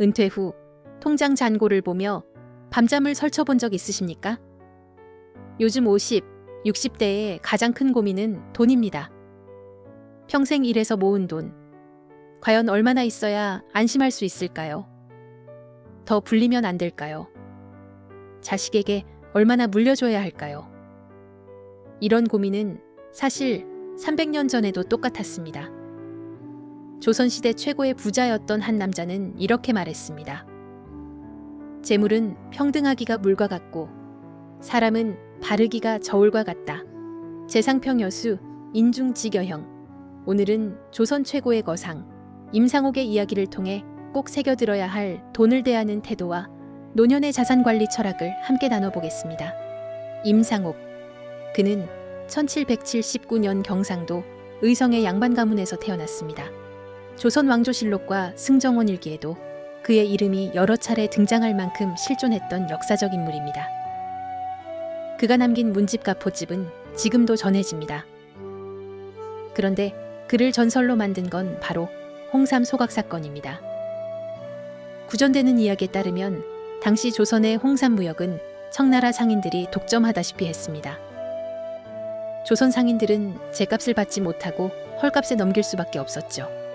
은퇴 후 통장 잔고를 보며 밤잠을 설쳐본 적 있으십니까? 요즘 50, 60대의 가장 큰 고민은 돈입니다. 평생 일해서 모은 돈. 과연 얼마나 있어야 안심할 수 있을까요? 더 불리면 안 될까요? 자식에게 얼마나 물려줘야 할까요? 이런 고민은 사실 300년 전에도 똑같았습니다. 조선시대 최고의 부자였던 한 남자는 이렇게 말했습니다. 재물은 평등하기가 물과 같고 사람은 바르기가 저울과 같다. 재상평 여수 인중지겨형 오늘은 조선 최고의 거상 임상옥의 이야기를 통해 꼭 새겨들어야 할 돈을 대하는 태도와 노년의 자산 관리 철학을 함께 나눠보겠습니다. 임상옥 그는 1779년 경상도 의성의 양반 가문에서 태어났습니다. 조선 왕조실록과 승정원 일기에도 그의 이름이 여러 차례 등장할 만큼 실존했던 역사적 인물입니다. 그가 남긴 문집과 포집은 지금도 전해집니다. 그런데 그를 전설로 만든 건 바로 홍삼 소각 사건입니다. 구전되는 이야기에 따르면 당시 조선의 홍삼 무역은 청나라 상인들이 독점하다시피 했습니다. 조선 상인들은 제값을 받지 못하고 헐값에 넘길 수밖에 없었죠.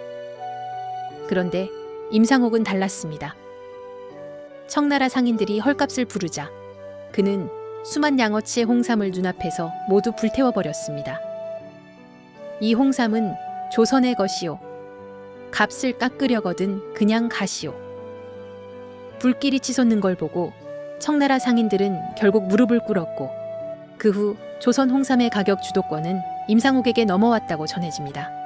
그런데 임상옥은 달랐습니다. 청나라 상인들이 헐값을 부르자 그는 수만 양어치의 홍삼을 눈앞에서 모두 불태워 버렸습니다. 이 홍삼은 조선의 것이요. 값을 깎으려거든 그냥 가시오. 불길이 치솟는 걸 보고 청나라 상인들은 결국 무릎을 꿇었고 그 후 조선 홍삼의 가격 주도권은 임상옥에게 넘어왔다고 전해집니다.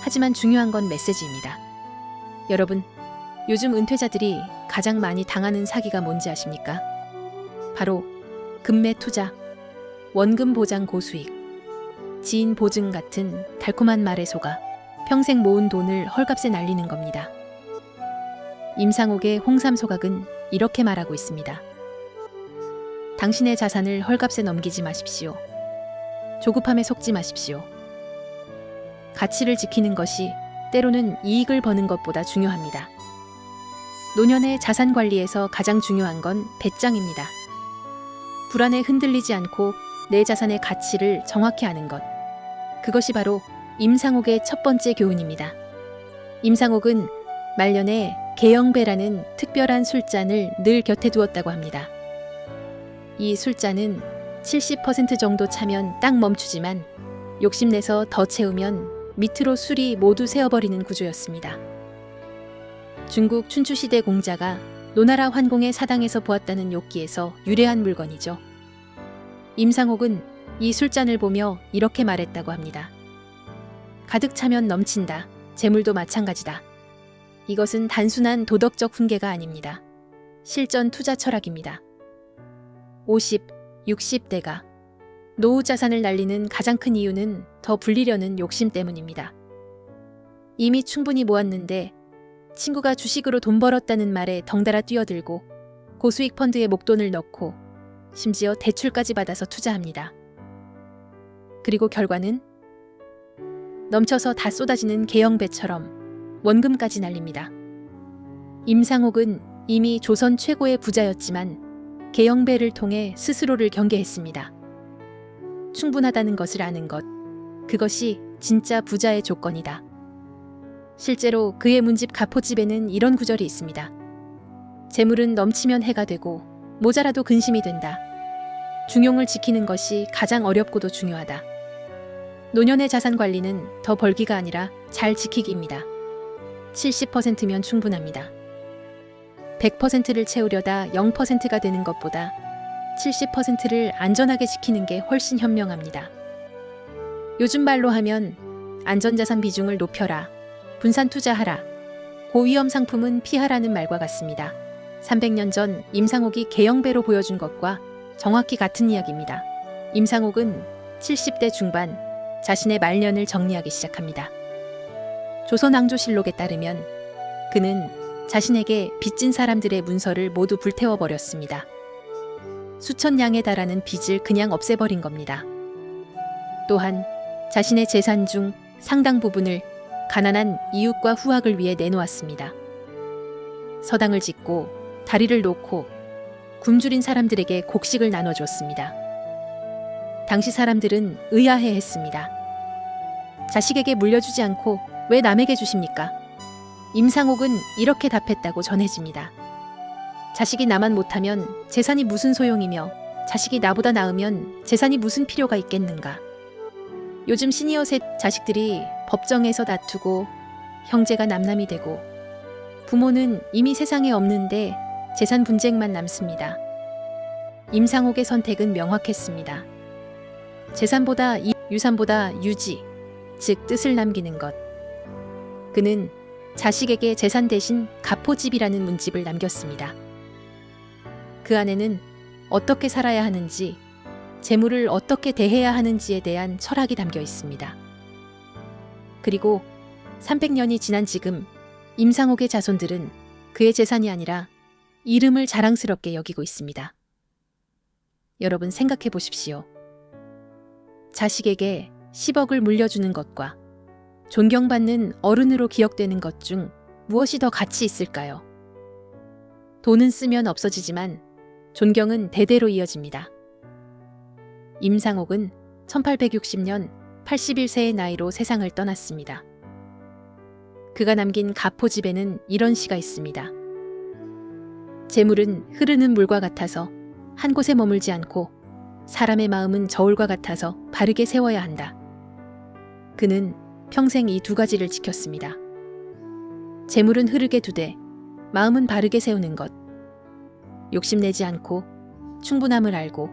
하지만 중요한 건 메시지입니다. 여러분, 요즘 은퇴자들이 가장 많이 당하는 사기가 뭔지 아십니까? 바로 금매 투자, 원금 보장 고수익, 지인 보증 같은 달콤한 말에 속아 평생 모은 돈을 헐값에 날리는 겁니다. 임상옥의 홍삼 소각은 이렇게 말하고 있습니다. 당신의 자산을 헐값에 넘기지 마십시오. 조급함에 속지 마십시오. 가치를 지키는 것이 때로는 이익을 버는 것보다 중요합니다. 노년의 자산 관리에서 가장 중요한 건 배짱입니다. 불안에 흔들리지 않고 내 자산의 가치를 정확히 아는 것. 그것이 바로 임상옥의 첫 번째 교훈입니다. 임상옥은 말년에 개영배라는 특별한 술잔을 늘 곁에 두었다고 합니다. 이 술잔은 70% 정도 차면 딱 멈추지만 욕심내서 더 채우면 밑으로 술이 모두 새어버리는 구조였습니다. 중국 춘추시대 공자가 노나라 환공의 사당에서 보았다는 욕기에서 유래한 물건이죠. 임상옥은 이 술잔을 보며 이렇게 말했다고 합니다. 가득 차면 넘친다. 재물도 마찬가지다. 이것은 단순한 도덕적 훈계가 아닙니다. 실전 투자 철학입니다. 50, 60대가 노후 자산을 날리는 가장 큰 이유는 더 불리려는 욕심 때문입니다. 이미 충분히 모았는데 친구가 주식으로 돈 벌었다는 말에 덩달아 뛰어들고 고수익 펀드에 목돈을 넣고 심지어 대출까지 받아서 투자합니다. 그리고 결과는 넘쳐서 다 쏟아지는 개영배처럼 원금까지 날립니다. 임상옥은 이미 조선 최고의 부자였지만 개영배를 통해 스스로를 경계했습니다. 충분하다는 것을 아는 것. 그것이 진짜 부자의 조건이다. 실제로 그의 문집 가포집에는 이런 구절이 있습니다. 재물은 넘치면 해가 되고 모자라도 근심이 된다. 중용을 지키는 것이 가장 어렵고도 중요하다. 노년의 자산 관리는 더 벌기가 아니라 잘 지키기입니다. 70%면 충분합니다. 100%를 채우려다 0%가 되는 것보다 70%를 안전하게 지키는 게 훨씬 현명합니다. 요즘 말로 하면 안전자산 비중을 높여라, 분산 투자하라, 고위험 상품은 피하라는 말과 같습니다. 300년 전 임상옥이 개영배로 보여준 것과 정확히 같은 이야기입니다. 임상옥은 70대 중반 자신의 말년을 정리하기 시작합니다. 조선왕조실록에 따르면 그는 자신에게 빚진 사람들의 문서를 모두 불태워 버렸습니다. 수천 양에 달하는 빚을 그냥 없애버린 겁니다. 또한 자신의 재산 중 상당 부분을 가난한 이웃과 후학을 위해 내놓았습니다. 서당을 짓고 다리를 놓고 굶주린 사람들에게 곡식을 나눠줬습니다. 당시 사람들은 의아해 했습니다. 자식에게 물려주지 않고 왜 남에게 주십니까? 임상옥은 이렇게 답했다고 전해집니다. 자식이 나만 못하면 재산이 무슨 소용이며 자식이 나보다 나으면 재산이 무슨 필요가 있겠는가? 요즘 시니어 셋 자식들이 법정에서 다투고 형제가 남남이 되고 부모는 이미 세상에 없는데 재산 분쟁만 남습니다. 임상옥의 선택은 명확했습니다. 재산보다 이 유산보다 유지, 즉 뜻을 남기는 것. 그는 자식에게 재산 대신 가포집이라는 문집을 남겼습니다. 그 안에는 어떻게 살아야 하는지, 재물을 어떻게 대해야 하는지에 대한 철학이 담겨 있습니다. 그리고 300년이 지난 지금 임상옥의 자손들은 그의 재산이 아니라 이름을 자랑스럽게 여기고 있습니다. 여러분 생각해 보십시오. 자식에게 10억을 물려주는 것과 존경받는 어른으로 기억되는 것 중 무엇이 더 가치 있을까요? 돈은 쓰면 없어지지만 존경은 대대로 이어집니다. 임상옥은 1860년 81세의 나이로 세상을 떠났습니다. 그가 남긴 가포집에는 이런 시가 있습니다. 재물은 흐르는 물과 같아서 한 곳에 머물지 않고 사람의 마음은 저울과 같아서 바르게 세워야 한다. 그는 평생 이 두 가지를 지켰습니다. 재물은 흐르게 두되 마음은 바르게 세우는 것. 욕심내지 않고 충분함을 알고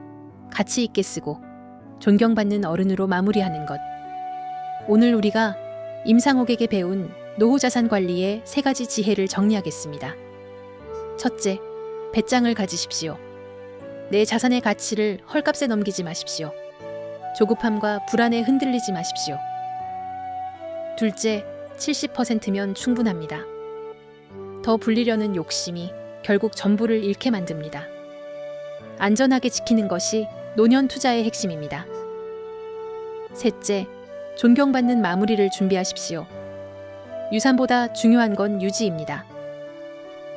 가치 있게 쓰고 존경받는 어른으로 마무리하는 것. 오늘 우리가 임상옥에게 배운 노후 자산 관리의 세 가지 지혜를 정리하겠습니다. 첫째, 배짱을 가지십시오. 내 자산의 가치를 헐값에 넘기지 마십시오. 조급함과 불안에 흔들리지 마십시오. 둘째, 70%면 충분합니다. 더 불리려는 욕심이 결국 전부를 잃게 만듭니다. 안전하게 지키는 것이 노년 투자의 핵심입니다. 셋째, 존경받는 마무리를 준비하십시오. 유산보다 중요한 건 유지입니다.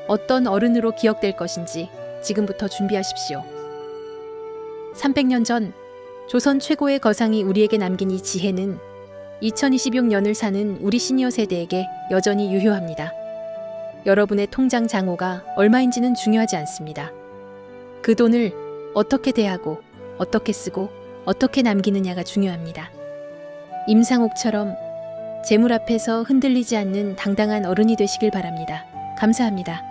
어떤 어른으로 기억될 것인지 지금부터 준비하십시오. 300년 전 조선 최고의 거상이 우리에게 남긴 이 지혜는 2026년을 사는 우리 시니어 세대에게 여전히 유효합니다. 여러분의 통장 장호가 얼마인지는 중요하지 않습니다. 그 돈을 어떻게 대하고 어떻게 쓰고 어떻게 남기느냐가 중요합니다. 임상옥처럼 재물 앞에서 흔들리지 않는 당당한 어른이 되시길 바랍니다. 감사합니다.